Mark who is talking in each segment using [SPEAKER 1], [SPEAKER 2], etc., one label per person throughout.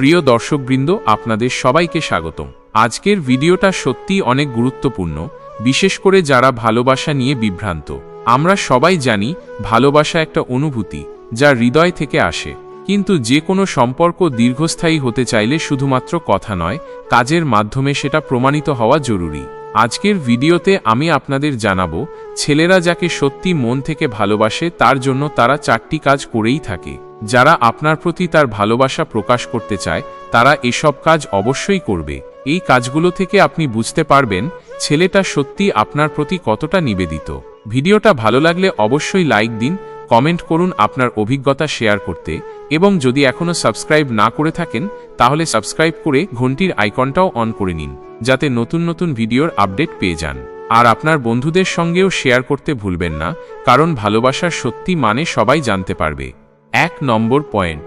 [SPEAKER 1] প্রিয় দর্শকবৃন্দ, আপনাদের সবাইকে স্বাগতম। আজকের ভিডিওটা সত্যি অনেক গুরুত্বপূর্ণ, বিশেষ করে যারা ভালোবাসা নিয়ে বিভ্রান্ত। আমরা সবাই জানি, ভালোবাসা একটা অনুভূতি, যা হৃদয় থেকে আসে। কিন্তু যে কোনো সম্পর্ক দীর্ঘস্থায়ী হতে চাইলে শুধুমাত্র কথা নয়, কাজের মাধ্যমে সেটা প্রমাণিত হওয়া জরুরি। আজকের ভিডিওতে আমি আপনাদের জানাব, ছেলেরা যাকে সত্যি মন থেকে ভালোবাসে তার জন্য তারা চারটি কাজ করেই থাকে। যারা আপনার প্রতি তার ভালোবাসা প্রকাশ করতে চায়, তারা এসব কাজ অবশ্যই করবে। এই কাজগুলো থেকে আপনি বুঝতে পারবেন, ছেলেটা সত্যি আপনার প্রতি কতটা নিবেদিত। ভিডিওটা ভালো লাগলে অবশ্যই লাইক দিন কমেন্ট করুন আপনার অভিজ্ঞতা শেয়ার করতে এবং যদি এখনও সাবস্ক্রাইব না করে থাকেন, তাহলে সাবস্ক্রাইব করে ঘন্টির আইকনটাও অন করে নিন, যাতে নতুন নতুন ভিডিওর আপডেট পেয়ে যান। আর আপনার বন্ধুদের সঙ্গেও শেয়ার করতে ভুলবেন না, কারণ ভালোবাসার সত্যি মানে সবাই জানতে পারবে। এক নম্বর পয়েন্ট,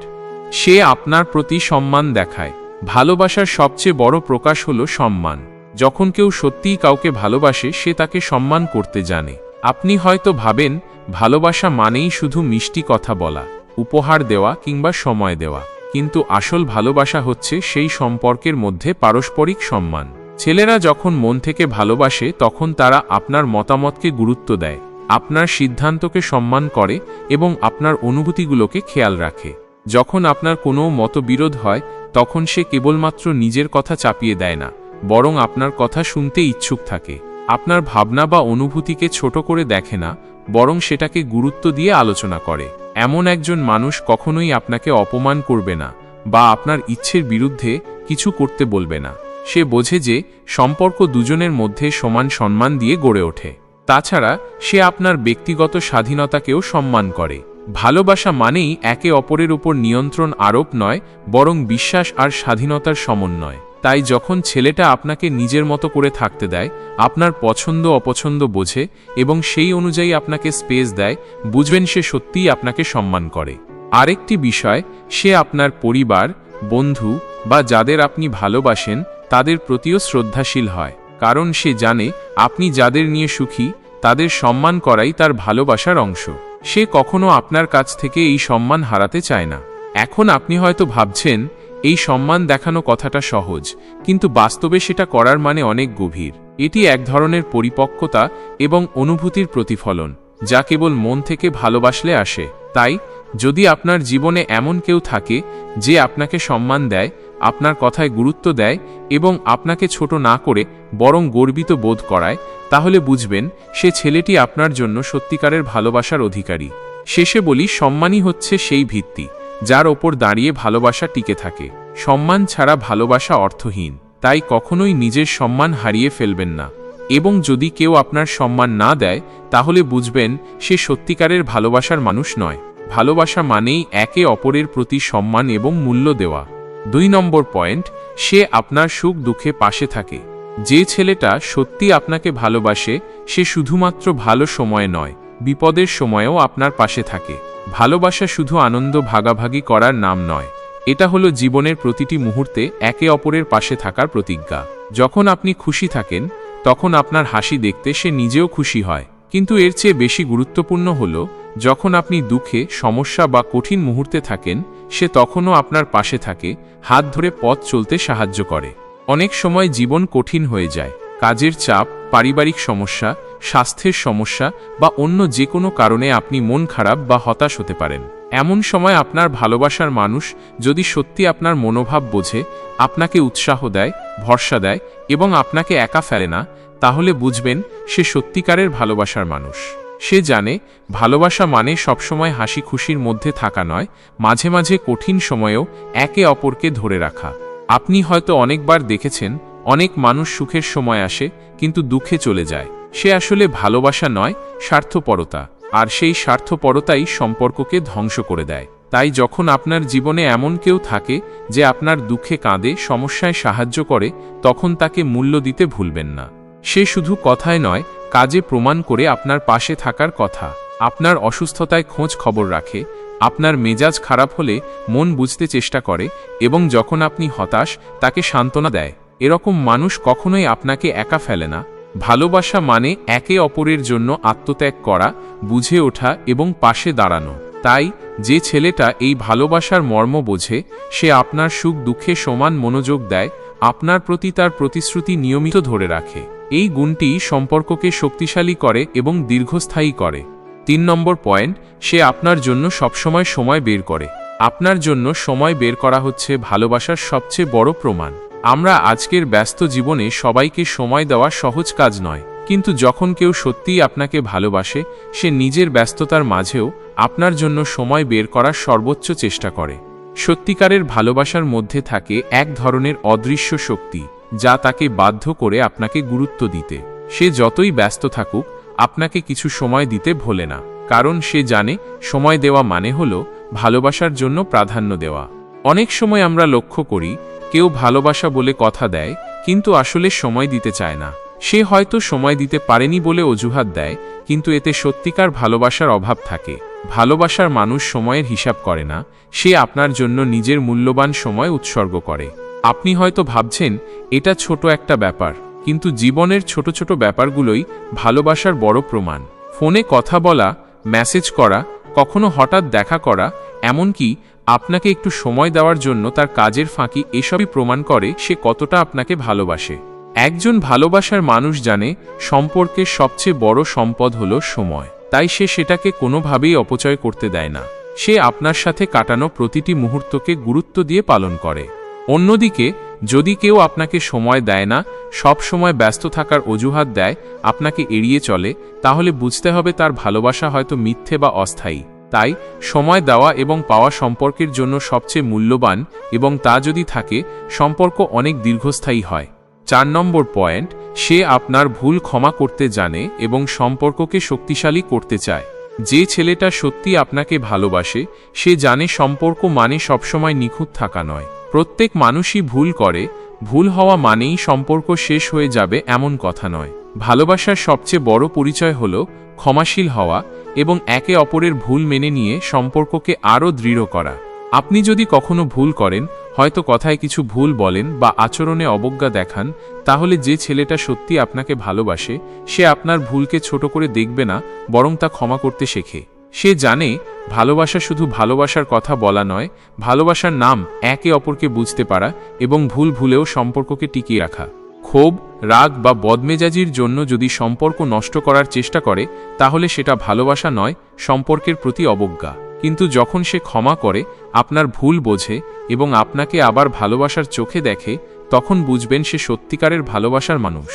[SPEAKER 1] সে আপনার প্রতি সম্মান দেখায়। ভালোবাসার সবচেয়ে বড় প্রকাশ হলো সম্মান। যখন কেউ সত্যিই কাউকে ভালোবাসে, সে তাকে সম্মান করতে জানে। আপনি হয়তো ভাবেন, ভালোবাসা মানেই শুধু মিষ্টি কথা বলা, উপহার দেওয়া কিংবা সময় দেওয়া। কিন্তু আসল ভালোবাসা হচ্ছে সেই সম্পর্কের মধ্যে পারস্পরিক সম্মান। ছেলেরা যখন মন থেকে ভালোবাসে, তখন তারা আপনার মতামতকে গুরুত্ব দেয়, আপনার সিদ্ধান্তকে সম্মান করে এবং আপনার অনুভূতিগুলোকে খেয়াল রাখে। যখন আপনার কোনো মতবিরোধ হয়, তখন সে কেবলমাত্র নিজের কথা চাপিয়ে দেয় না, বরং আপনার কথা শুনতে ইচ্ছুক থাকে। আপনার ভাবনা বা অনুভূতিকে ছোট করে দেখে না, বরং সেটাকে গুরুত্ব দিয়ে আলোচনা করে। এমন একজন মানুষ কখনোই আপনাকে অপমান করবে না, বা আপনার ইচ্ছের বিরুদ্ধে কিছু করতে বলবে না। সে বোঝে যে, সম্পর্ক দুজনের মধ্যে সমান সম্মান দিয়ে গড়ে ওঠে। তাছাড়া, সে আপনার ব্যক্তিগত স্বাধীনতাকেও সম্মান করে। ভালোবাসা মানেই একে অপরের উপর নিয়ন্ত্রণ আরোপ নয়, বরং বিশ্বাস আর স্বাধীনতার সমন্বয়। তাই যখন ছেলেটা আপনাকে নিজের মতো করে থাকতে দেয়, আপনার পছন্দ অপছন্দ বোঝে এবং সেই অনুযায়ী আপনাকে স্পেস দেয়, বুঝবেন সে সত্যিই আপনাকে সম্মান করে। আরেকটি বিষয়, সে আপনার পরিবার, বন্ধু বা যাদের আপনি ভালোবাসেন, তাদের প্রতিও শ্রদ্ধাশীল হয়। কারণ সে জানে, আপনি যাদের নিয়ে সুখী, তাদের সম্মান করাই তার ভালোবাসার অংশ। সে কখনো আপনার কাছ থেকে এই সম্মান হারাতে চায় না। এখন আপনি হয়তো ভাবছেন এই সম্মান দেখানো কথাটা সহজ, কিন্তু বাস্তবে সেটা করার মানে অনেক গভীর। এটি এক ধরনের পরিপক্কতা এবং অনুভূতির প্রতিফলন, যা কেবল মন থেকে ভালোবাসলে আসে। তাই, যদি আপনার জীবনে এমন কেউ থাকে, যে আপনাকে সম্মান দেয়, আপনার কথায় গুরুত্ব দেয় এবং আপনাকে ছোট না করে বরং গর্বিত বোধ করায়, তাহলে বুঝবেন, সে ছেলেটি আপনার জন্য সত্যিকারের ভালোবাসার অধিকারী। শেষে বলি, সম্মানই হচ্ছে সেই ভিত্তি। যার ওপর দাঁড়িয়ে ভালোবাসা টিকে থাকে। সম্মান ছাড়া ভালোবাসা অর্থহীন, তাই কখনোই নিজের সম্মান হারিয়ে ফেলবেন না। এবং যদি কেউ আপনার সম্মান না দেয়, তাহলে বুঝবেন সে সত্যিকারের ভালোবাসার মানুষ নয়। ভালোবাসা মানেই একে অপরের প্রতি সম্মান এবং মূল্য দেওয়া। দুই নম্বর পয়েন্ট, সে আপনার সুখ দুঃখে পাশে থাকে। যে ছেলেটা সত্যি আপনাকে ভালোবাসে, সে শুধুমাত্র ভালো সময় নয় বিপদের সময়েও আপনার পাশে থাকে। ভালোবাসা শুধু আনন্দ ভাগাভাগি করার নাম নয়। এটা হলো জীবনের প্রতিটি মুহূর্তে একে অপরের পাশে থাকার প্রতিজ্ঞা। যখন আপনি খুশি থাকেন, তখন আপনার হাসি দেখতে সে নিজেও খুশি হয়। কিন্তু এর চেয়ে বেশি গুরুত্বপূর্ণ হল, যখন আপনি দুঃখে, সমস্যা বা কঠিন মুহূর্তে থাকেন, সে তখনও আপনার পাশে থাকে, হাত ধরে পথ চলতে সাহায্য করে। অনেক সময় জীবন কঠিন হয়ে যায়। কাজের চাপ, পারিবারিক সমস্যা স্বাস্থ্যের সমস্যা বা অন্য যে কোনো কারণে আপনি মন খারাপ বা হতাশ হতে পারেন। এমন সময় আপনার ভালোবাসার মানুষ যদি সত্যি আপনার মনোভাব বোঝে, আপনাকে উৎসাহ দেয়, ভরসা দেয় এবং আপনাকে একা ফেলে না, তাহলে বুঝবেন সে সত্যিকারের ভালোবাসার মানুষ। সে জানে, ভালোবাসা মানে সবসময় হাসি খুশির মধ্যে থাকা নয়, মাঝে মাঝে কঠিন সময়েও একে অপরকে ধরে রাখা। আপনি হয়তো অনেকবার দেখেছেন, অনেক মানুষ সুখের সময় আসে, কিন্তু দুঃখে চলে যায়। সে আসলে ভালোবাসা নয়, স্বার্থপরতা, আর সেই স্বার্থপরতাই সম্পর্ককে ধ্বংস করে দেয়। তাই যখন আপনার জীবনে এমন কেউ থাকে যে আপনার দুঃখে কাঁদে, সমস্যায় সাহায্য করে, তখন তাকে মূল্য দিতে ভুলবেন না। সে শুধু কথায় নয়, কাজে প্রমাণ করে আপনার পাশে থাকার কথা। আপনার অসুস্থতায় খোঁজ খবর রাখে, আপনার মেজাজ খারাপ হলে মন বুঝতে চেষ্টা করে, এবং যখন আপনি হতাশ, তাকে সান্ত্বনা দেয়। এরকম মানুষ কখনোই আপনাকে একা ফেলে না। ভালোবাসা মানে একে অপরের জন্য আত্মত্যাগ করা, বুঝে ওঠা এবং পাশে দাঁড়ানো। তাই, যে ছেলেটা এই ভালোবাসার মর্ম বোঝে, সে আপনার সুখ দুঃখে সমান মনোযোগ দেয়, আপনার প্রতি তার প্রতিশ্রুতি নিয়মিত ধরে রাখে। এই গুণটি সম্পর্ককে শক্তিশালী করে এবং দীর্ঘস্থায়ী করে। তিন নম্বর পয়েন্ট, সে আপনার জন্য সবসময় সময় বের করে। আপনার জন্য সময় বের করা হচ্ছে ভালোবাসার সবচেয়ে বড় প্রমাণ। আমরা আজকের ব্যস্ত জীবনে সবাইকে সময় দেওয়া সহজ কাজ নয়, কিন্তু যখন কেউ সত্যিই আপনাকে ভালোবাসে, সে নিজের ব্যস্ততার মাঝেও আপনার জন্য সময় বের করার সর্বোচ্চ চেষ্টা করে। সত্যিকারের ভালোবাসার মধ্যে থাকে এক ধরনের অদৃশ্য শক্তি, যা তাকে বাধ্য করে আপনাকে গুরুত্ব দিতে। সে যতই ব্যস্ত থাকুক, আপনাকে কিছু সময় দিতে ভোলে না, কারণ সে জানে সময় দেওয়া মানে হল ভালোবাসার জন্য প্রাধান্য দেওয়া। অনেক সময় আমরা লক্ষ্য করি কেউ ভালোবাসা বলে কথা দেয়, কিন্তু আসলে সময় দিতে চায় না। সে হয়তো সময় দিতে পারেনি বলে অজুহাত দেয়, কিন্তু এতে সত্যিকার ভালোবাসার অভাব থাকে। ভালোবাসার মানুষ সময়ের হিসাব করে না, সে আপনার জন্য নিজের মূল্যবান সময় উৎসর্গ করে। আপনি হয়তো ভাবছেন, এটা ছোট একটা ব্যাপার। কিন্তু জীবনের ছোট ছোট ব্যাপারগুলোই ভালোবাসার বড় প্রমাণ। ফোনে কথা বলা, মেসেজ করা, কখনো হঠাৎ দেখা করা, এমনকি আপনাকে একটু সময় দেওয়ার জন্য তার কাজের ফাঁকি এসবই প্রমাণ করে সে কতটা আপনাকে ভালোবাসে। একজন ভালোবাসার মানুষ জানে, সম্পর্কের সবচেয়ে বড় সম্পদ হল সময়। তাই সে সেটাকে কোনোভাবেই অপচয় করতে দেয় না। সে আপনার সাথে কাটানো প্রতিটি মুহূর্তকে গুরুত্ব দিয়ে পালন করে। অন্যদিকে, যদি কেউ আপনাকে সময় দেয় না, সব সময় ব্যস্ত থাকার অজুহাত দেয়, আপনাকে এড়িয়ে চলে, তাহলে বুঝতে হবে তার ভালোবাসা হয়তো মিথ্যে বা অস্থায়ী। তাই সময় দেওয়া এবং পাওয়া সম্পর্কের জন্য সবচেয়ে মূল্যবান এবং তা যদি থাকে, সম্পর্ক অনেক দীর্ঘস্থায়ী হয়। চার নম্বর পয়েন্ট, সে আপনার ভুল ক্ষমা করতে জানে এবং সম্পর্ককে শক্তিশালী করতে চায়। যে ছেলেটা সত্যি আপনাকে ভালোবাসে, সে জানে সম্পর্ক মানে সবসময় নিখুঁত থাকা নয়। প্রত্যেক মানুষই ভুল করে, ভুল হওয়া মানেই সম্পর্ক শেষ হয়ে যাবে এমন কথা নয়। ভালোবাসার সবচেয়ে বড় পরিচয় হল ক্ষমাশীল হওয়া এবং একে অপরের ভুল মেনে নিয়ে সম্পর্ককে আরও দৃঢ় করা। আপনি যদি কখনো ভুল করেন, হয়তো কথায় কিছু ভুল বলেন বা আচরণে অবজ্ঞা দেখান, তাহলে যে ছেলেটা সত্যি আপনাকে ভালোবাসে, সে আপনার ভুলকে ছোট করে দেখবে না, বরং তা ক্ষমা করতে শেখে। সে জানে, ভালোবাসা শুধু ভালোবাসার কথা বলা নয়, ভালোবাসার নাম একে অপরকে বুঝতে পারা এবং ভুল ভুলেও সম্পর্ককে টিকিয়ে রাখা। ক্ষোভ, রাগ বা বদমেজাজির জন্য যদি সম্পর্ক নষ্ট করার চেষ্টা করে, তাহলে সেটা ভালোবাসা নয়, সম্পর্কের প্রতি অবজ্ঞা। কিন্তু যখন সে ক্ষমা করে, আপনার ভুল বোঝে এবং আপনাকে আবার ভালোবাসার চোখে দেখে, তখন বুঝবেন সে সত্যিকারের ভালোবাসার মানুষ।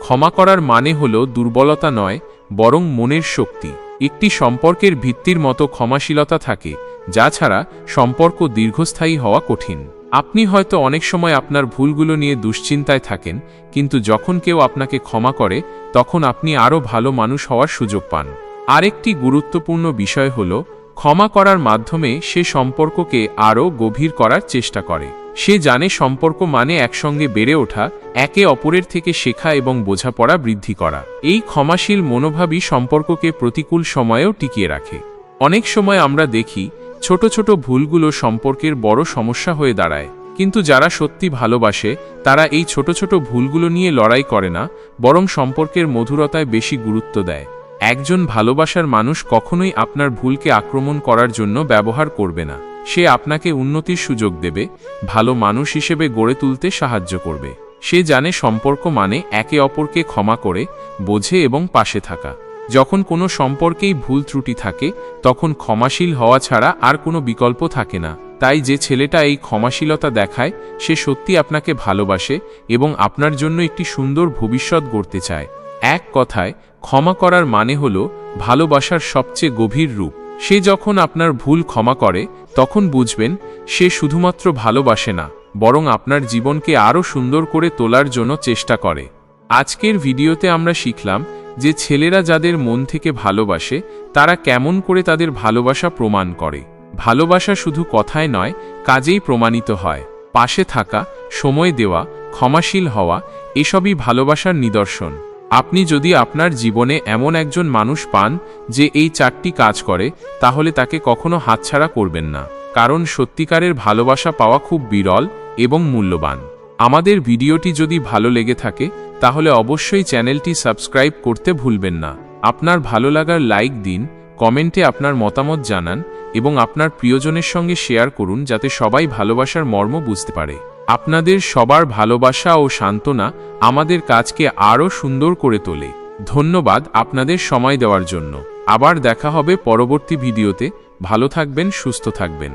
[SPEAKER 1] ক্ষমা করার মানে হল দুর্বলতা নয়, বরং মনের শক্তি। একটি সম্পর্কের ভিত্তির মতো ক্ষমাশীলতা থাকে, যা ছাড়া সম্পর্ক দীর্ঘস্থায়ী হওয়া কঠিন। আপনি হয়তো অনেক সময় আপনার ভুলগুলো নিয়ে দুশ্চিন্তায় থাকেন, কিন্তু যখন কেউ আপনাকে ক্ষমা করে, তখন আপনি আরও ভালো মানুষ হওয়ার সুযোগ পান। আরেকটি গুরুত্বপূর্ণ বিষয় হল, ক্ষমা করার মাধ্যমে সে সম্পর্ককে আরও গভীর করার চেষ্টা করে। সে জানে সম্পর্ক মানে একসঙ্গে বেড়ে ওঠা, একে অপরের থেকে শেখা এবং বোঝাপড়া বৃদ্ধি করা। এই ক্ষমাশীল মনোভাবই সম্পর্ককে প্রতিকূল সময়েও টিকিয়ে রাখে। অনেক সময় আমরা দেখি ছোট ছোট ভুলগুলো সম্পর্কের বড় সমস্যা হয়ে দাঁড়ায়। কিন্তু যারা সত্যি ভালোবাসে, তারা এই ছোট ছোট ভুলগুলো নিয়ে লড়াই করে না, বরং সম্পর্কের মধুরতায় বেশি গুরুত্ব দেয়। একজন ভালোবাসার মানুষ কখনোই আপনার ভুলকে আক্রমণ করার জন্য ব্যবহার করবে না। সে আপনাকে উন্নতির সুযোগ দেবে, ভালো মানুষ হিসেবে গড়ে তুলতে সাহায্য করবে। সে জানে সম্পর্ক মানে একে অপরকে ক্ষমা করে, বোঝে এবং পাশে থাকা। যখন কোনো সম্পর্কেই ভুল ত্রুটি থাকে, তখন ক্ষমাশীল হওয়া ছাড়া আর কোনো বিকল্প থাকে না। তাই যে ছেলেটা এই ক্ষমাশীলতা দেখায়, সে সত্যি আপনাকে ভালোবাসে এবং আপনার জন্য একটি সুন্দর ভবিষ্যৎ গড়তে চায়। এক কথায়, ক্ষমা করার মানে হল ভালোবাসার সবচেয়ে গভীর রূপ। সে যখন আপনার ভুল ক্ষমা করে, তখন বুঝবেন, সে শুধুমাত্র ভালোবাসে না, বরং আপনার জীবনকে আরও সুন্দর করে তোলার জন্য চেষ্টা করে। আজকের ভিডিওতে আমরা শিখলাম যে ছেলেরা যাদের মন থেকে ভালোবাসে, তারা কেমন করে তাদের ভালোবাসা প্রমাণ করে। ভালোবাসা শুধু কথায় নয়, কাজেই প্রমাণিত হয়। পাশে থাকা, সময় দেওয়া, ক্ষমাশীল হওয়া, এসবই ভালোবাসার নিদর্শন। আপনি যদি আপনার জীবনে এমন একজন মানুষ পান, যে এই চারটি কাজ করে, তাহলে তাকে কখনো হাতছাড়া করবেন না। কারণ সত্যিকারের ভালোবাসা পাওয়া খুব বিরল এবং মূল্যবান। আমাদের ভিডিওটি যদি ভালো লেগে থাকে তাহলে অবশ্যই চ্যানেলটি সাবস্ক্রাইব করতে ভুলবেন না। আপনার ভালো লাগার লাইক দিন, কমেন্টে আপনার মতামত জানান এবং আপনার প্রিয়জনের সঙ্গে শেয়ার করুন যাতে সবাই ভালোবাসার মর্ম বুঝতে পারে। আপনাদের সবার ভালোবাসা ও সান্ত্বনা আমাদের কাজকে আরও সুন্দর করে তোলে। ধন্যবাদ আপনাদের সময় দেওয়ার জন্য। আবার দেখা হবে পরবর্তী ভিডিওতে। ভালো থাকবেন, সুস্থ থাকবেন।